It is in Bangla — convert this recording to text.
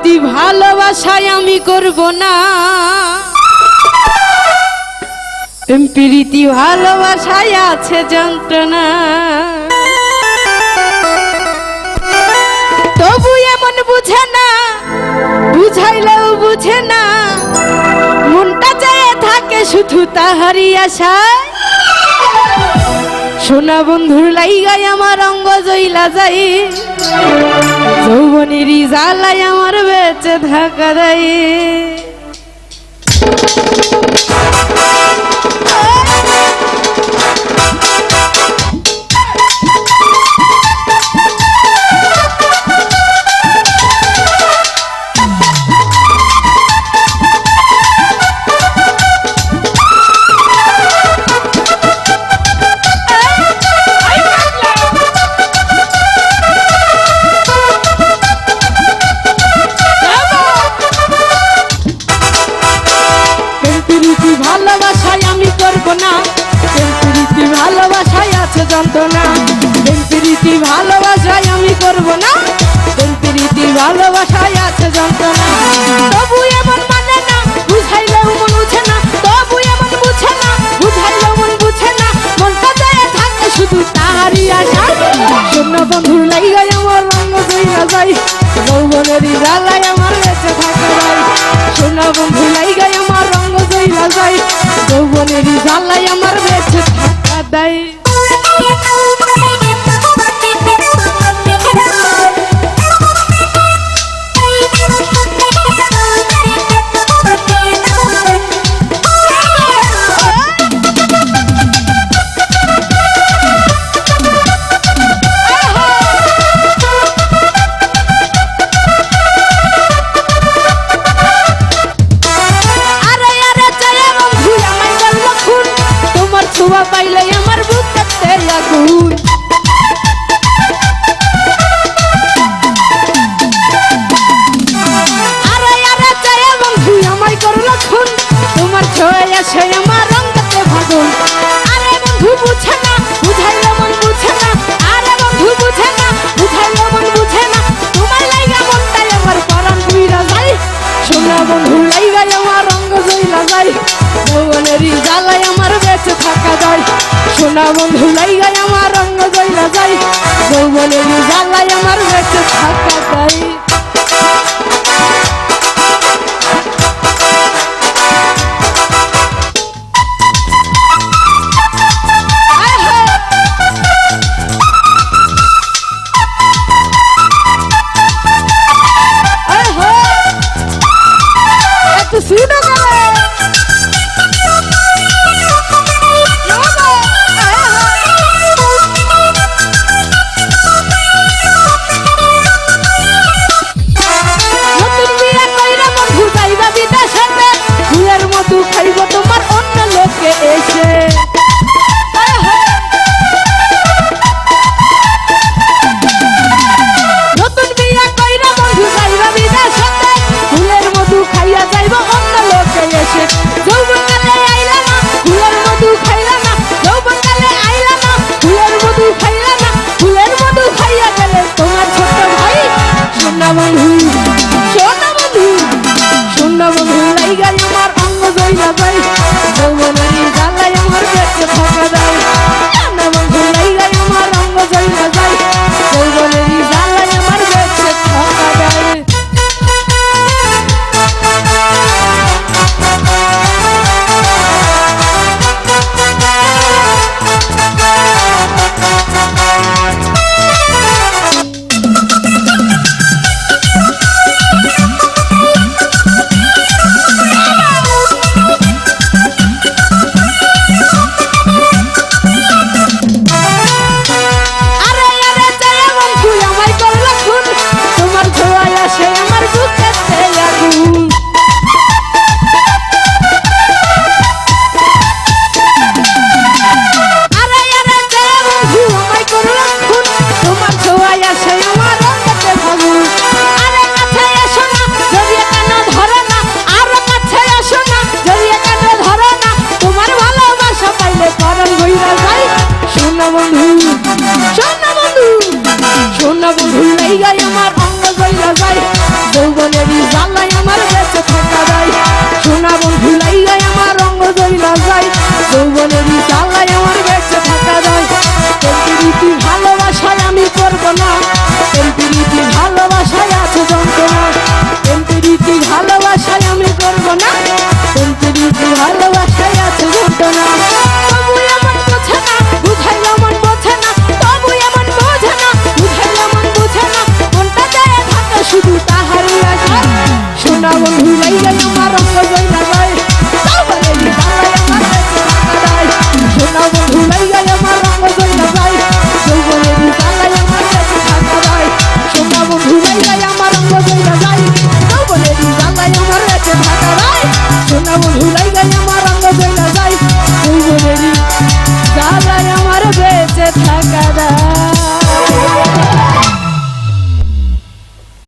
প্রীতি ভালোবাসায় আমি করব না। প্রীতি ভালোবাসায় আছে যন্ত্রণা। তবু এমন বুঝে না, বুঝাইলেও বুঝে না। মনটা চেয়ে থাকে শুধু তাহারই আশায়। সোনা বন্ধুর লাইগাই আমার অঙ্গ জইলা যাই। যৌবনেরই জ্বালাই আমার বেঁচে থাকা দেয় করব না? প্রীতি ভালোবাসায় আছে যন্ত্রণা। তবু এমন মানে না, বুঝাইলেও মন না। তবু এমন বুঝে না, বুঝাইলেও মন বুঝে না। থাকে শুধু আশা। শূন্য বন্ধুর আমার রঙ যায়। যৌবনেরই জ্বালায় আমার বেঁচে থাকা যায়। সোনা বন্ধু আমার রঙ আমার পাইলে আমার আগুন আমায় করল খুন তোমার ছোঁয়া এসে আমার রঙতে ভাগুন আরে বন্ধু, বুঝে না, বুঝাইলে মন বুঝে না। আরে বন্ধু, বুঝে না, বুঝাইলে মন বুঝে আমার বেঁচে থাকা। আমার বেঁচে যাইব অন্য লোকে এসে। যৌবনকালে আইলা না, ফুলের মধু খাইলা না। যৌবনকালে আইলা না, ফুলের মধু খাইলা না। ফুলের মধু খাইয়া গেলে তোমার ছোট ভাই সোনা বন্ধু সোনা বন্ধু সোনা বন্ধু। লাইগাই আমার অঙ্গ জইলা যাই পাইলে পরম হইরা যায়। বন্ধু লাইগাই আমার অঙ্গ জইলা যায়। যৌবনেরই জ্বালায় Một.